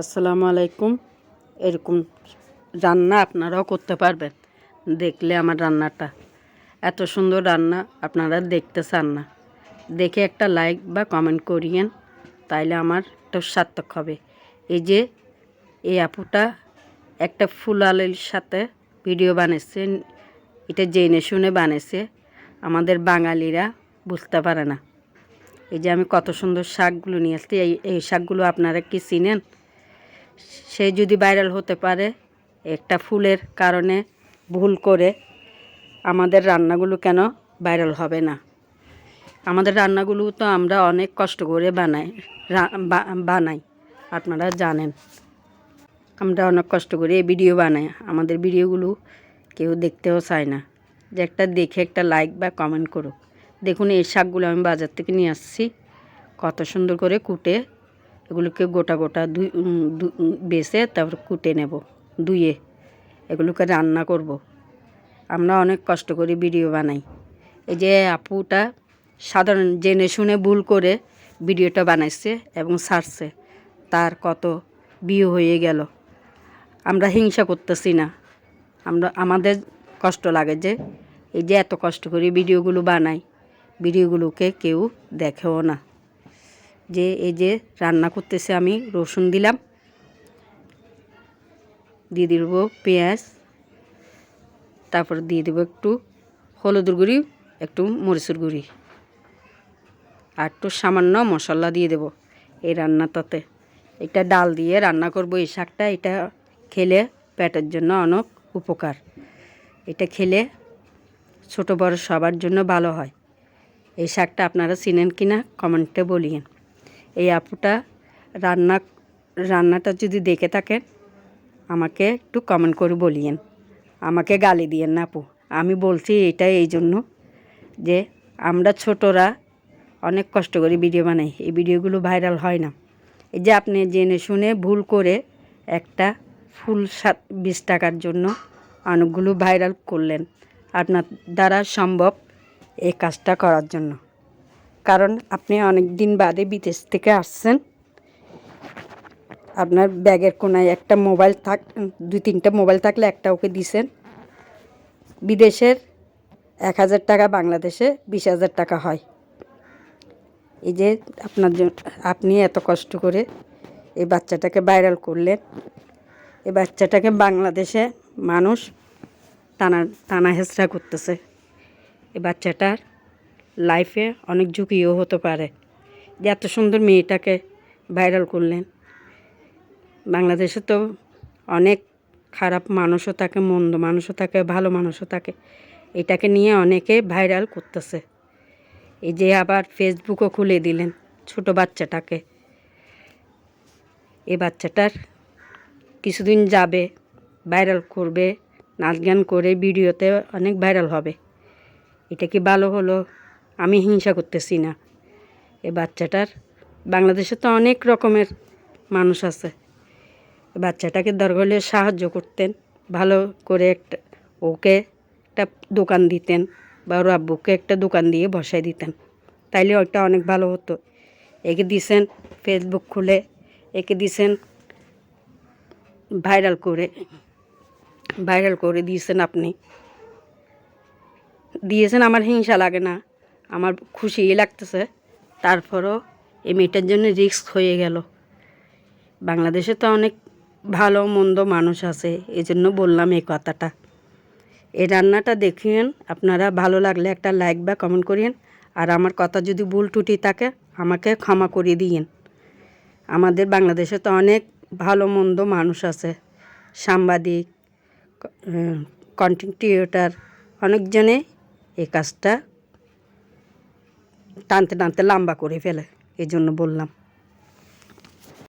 আসসালামু আলাইকুম। এরকম রান্না আপনারাও করতে পারবেন, দেখলে আমার রান্নাটা। এত সুন্দর রান্না আপনারা দেখতে চান না। দেখে একটা লাইক বা কমেন্ট করিয়েন, তাইলে আমার একটু সার্থক হবে। এই যে, এই আপুটা একটা ফুল আলির সাথে ভিডিও বানিয়েছে এটা জেনে শুনে বানিয়েছে আমাদের বাঙালিরা বুঝতে পারে না। এই যে আমি কত সুন্দর শাকগুলো নিয়ে আসছি, এই এই শাকগুলো আপনারা কি চিনেন? সে যদি ভাইরাল হতে পারে, একটা ফুলের কারণে ভুল করে আমাদের রান্নাগুলো কেন ভাইরাল হবে না? আমাদের রান্নাগুলো তো আমরা অনেক কষ্ট করে বানাই বানাই, আপনারা জানেন। আমরা অনেক কষ্ট করে এই ভিডিও বানাই, আমাদের ভিডিওগুলো কেউ দেখতেও চায় না। যে একটা দেখে একটা লাইক বা কমেন্ট করুক। দেখুন এই শাকগুলো আমি বাজার থেকে নিয়ে আসছি, কত সুন্দর করে কুটে এগুলোকে গোটা গোটা দুই বেছে তারপর কুটে নেব, ধুয়ে এগুলোকে রান্না করব। আমরা অনেক কষ্ট করে ভিডিও বানাই। এই যে আপুটা সাধারণ জেনে শুনে ভুল করে ভিডিওটা বানাইছে এবং ছাড়ছে তার কত বিয়ে হয়ে গেল। আমরা হিংসা করতেছি না। আমরা, আমাদের কষ্ট লাগে যে, এই যে এত কষ্ট করে ভিডিওগুলো বানাই, ভিডিওগুলোকে কেউ দেখেও না। যে এই যে রান্না করতেছে আমি রসুন দিলাম, দিয়ে দিব পেঁয়াজ, তারপর দিয়ে দেবো একটু হলুদের গুঁড়ি, একটু মরিচের গুঁড়ি, আর একটু সামান্য মশলা দিয়ে দেব এই রান্নাটাতে। এটা ডাল দিয়ে রান্না করব এই শাকটা, এটা খেলে পেটের জন্য অনেক উপকার। এটা খেলে ছোট বড় সবার জন্য ভালো হয়। এই শাকটা আপনারা চিনেন কি না কমেন্টে বলিয়েন। এই আপুটা রান্না, রান্নাটা যদি দেখে থাকেন, আমাকে একটু কমেন্ট করে বলিয়েন। আমাকে গালি দিয়েন না আপু। আমি বলছি এটা এই জন্য যে আমরা ছোটরা অনেক কষ্ট করে ভিডিও বানাই। এই ভিডিওগুলো ভাইরাল হয় না। এই যে আপনি জেনে শুনে ভুল করে একটা ফুল সাত, বিশ টাকার জন্য অনেকগুলো ভাইরাল করলেন। আপনার দ্বারা সম্ভব এই কাজটা করার জন্য। কারণ আপনি অনেক দিন বাদে বিদেশ থেকে আসছেন। আপনার ব্যাগের কোনায় একটা মোবাইল থাক, দুই তিনটা মোবাইল থাকলে একটা ওকে দিছেন। বিদেশের এক হাজার টাকা, বাংলাদেশে বিশ হাজার টাকা হয়। এই যে আপনার আপনি এত কষ্ট করে এই বাচ্চাটাকে ভাইরাল করলেন। এই বাচ্চাটাকে বাংলাদেশে মানুষ টানা টানা হেঁচড়া করতেছে। এই বাচ্চাটার লাইফে অনেক ঝুঁকিও হতে পারে। যে এত সুন্দর মেয়েটাকে ভাইরাল করলেন। বাংলাদেশে তো অনেক খারাপ মানুষও থাকে, মন্দ মানুষও থাকে, ভালো মানুষও থাকে। এটাকে নিয়ে অনেকে ভাইরাল করতেছে। এই যে আবার ফেসবুকও খুলে দিলেন ছোট বাচ্চাটাকে। এই বাচ্চাটার কিছুদিন যাবে ভাইরাল করবে, নাচ গান করে ভিডিওতে অনেক ভাইরাল হবে। এটা কি ভালো হলো? আমি হিংসা করতেছি না। এ বাচ্চাটার বাংলাদেশে তো অনেক রকমের মানুষ আছে। বাচ্চাটাকে দরকার হলে সাহায্য করতেন, ভালো করে একটা ওকে একটা দোকান দিতেন বা ওর আব্বুকে একটা দোকান দিয়ে বসাই দিতেন। তাইলে ওইটা অনেক ভালো হতো। একে দিছেন ফেসবুক খুলে, একে দিছেন ভাইরাল করে ভাইরাল করে দিয়েছেন আপনি। দিয়েছেন আমার হিংসা লাগে না। আমার খুশিই লাগতেছে। তারপরও এই মেয়েটার জন্য রিস্ক হয়ে গেল। বাংলাদেশে তো অনেক ভালো, মন্দ মানুষ আছে এই জন্য বললাম এই কথাটা। এই রান্নাটা দেখিয়েন, আপনারা ভালো লাগলে একটা লাইক বা কমেন্ট করিয়েন। আর আমার কথা যদি ভুল টুটি থাকে, আমাকে ক্ষমা করে দিয়েন। আমাদের বাংলাদেশে তো অনেক ভালো, মন্দ মানুষ আছে। সাংবাদিক কন্টেন্ট ক্রিয়েটার অনেকজনে এই কাজটা টানতে টানতে লম্বা করে ফেলে এই জন্য বললাম।